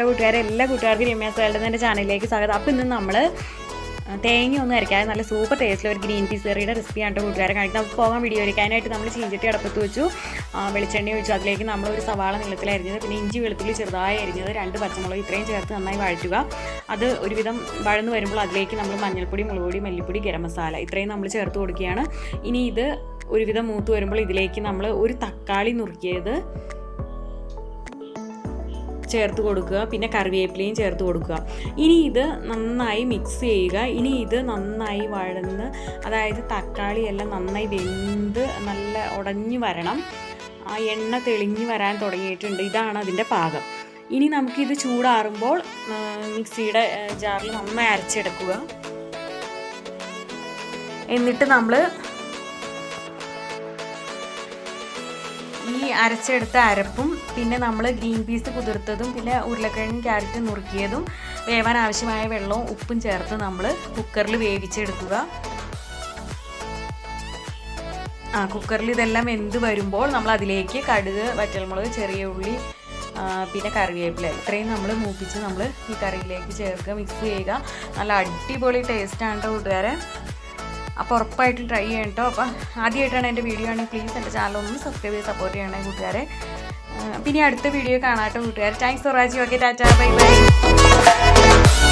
കൂട്ടുകാരെ എല്ലാ കൂട്ടുകാർക്കും രമ്യ സേളുടെ എന്റെ ചാനലിലേക്ക് സ്വാഗതം. അപ്പോൾ ഇന്ന് നമ്മൾ തേങ്ങ ഒന്നും അരയ്ക്കാതെ നല്ല സൂപ്പർ ടേസ്റ്റിൽ ഒരു ഗ്രീൻ പീസ് കറിയുടെ റെസിപ്പിയാണ് കേട്ടോ കൂട്ടുകാരെ കാണിക്കുന്നത്. നമുക്ക് പോകാൻ വീഡിയോ എടുക്കാനായിട്ട് നമ്മൾ ചീഞ്ചട്ടി അടപ്പത്ത് വെച്ചു. വെളിച്ചെണ്ണ ഒഴിച്ചു. അതിലേക്ക് നമ്മൾ ഒരു സവാള നീളത്തിൽ അരിഞ്ഞത് പിന്നെ ഇഞ്ചി വെളുത്തുള്ളി ചെറുതായി അരിഞ്ഞത് രണ്ട് പച്ചമുളക് ഇത്രയും ചേർത്ത് നന്നായി വഴറ്റുക. അത് ഒരുവിധം വഴന്ന് വരുമ്പോൾ അതിലേക്ക് നമ്മൾ മഞ്ഞൾപ്പൊടി മുളക് പൊടി മല്ലിപ്പൊടി ഗരം മസാല ഇത്രയും നമ്മൾ ചേർത്ത് കൊടുക്കുകയാണ്. ഇനി ഇത് ഒരുവിധം മൂത്ത് വരുമ്പോൾ ഇതിലേക്ക് നമ്മൾ ഒരു തക്കാളി നുറുക്കിയത് ചേർത്ത് കൊടുക്കുക പിന്നെ കറിവേപ്പിലയും ചേർത്ത് കൊടുക്കുക. ഇനി ഇത് നന്നായി മിക്സ് ചെയ്യുക. ഇനി ഇത് നന്നായി വഴന്ന് അതായത് തക്കാളി എല്ലാം നന്നായി വെന്ത് നല്ല ഉടഞ്ഞു വരണം. ആ എണ്ണ തെളിഞ്ഞു വരാൻ തുടങ്ങിയിട്ടുണ്ട്. ഇതാണ് അതിന്റെ പാകം. ഇനി നമുക്കിത് ചൂടാറുമ്പോൾ മിക്സിയുടെ ജാറിൽ നന്നായി അരച്ചെടുക്കുക. എന്നിട്ട് നമ്മൾ ഈ അരച്ചെടുത്ത അരപ്പും പിന്നെ നമ്മൾ ഗ്രീൻ പീസ് കുതിർത്തതും പിന്നെ ഉരുളക്കിഴങ്ങ് ക്യാരറ്റ് നുറുക്കിയതും വേവാൻ ആവശ്യമായ വെള്ളവും ഉപ്പും ചേർത്ത് നമ്മൾ കുക്കറിൽ വേവിച്ചെടുക്കുക. ആ കുക്കറിൽ ഇതെല്ലാം വെന്ത് വരുമ്പോൾ നമ്മൾ അതിലേക്ക് കടുക് വറ്റൽമുളക് ചെറിയ ഉള്ളി പിന്നെ കറിവേപ്പില ഇത്രയും നമ്മൾ മൂപ്പിച്ച് നമ്മൾ ഈ കറിയിലേക്ക് ചേർക്കുക മിക്സ് ചെയ്യുക. നല്ല അടിപൊളി ടേസ്റ്റാണ് കേട്ടോ കൂട്ടുകാരെ. അപ്പോൾ ഉറപ്പായിട്ടും ട്രൈ ചെയ്യണം കേട്ടോ. അപ്പോൾ ആദ്യമായിട്ടാണ് എന്റെ വീഡിയോ ആണെങ്കിൽ പ്ലീസ് എന്റെ ചാനൽ ഒന്ന് സബ്സ്ക്രൈബ് ചെയ്ത് സപ്പോർട്ട് ചെയ്യണം കൂട്ടുകാരെ. പിന്നെ അടുത്ത വീഡിയോ കാണാട്ടോ കൂട്ടുകാരെ. Thanks for watching okay tata bye bye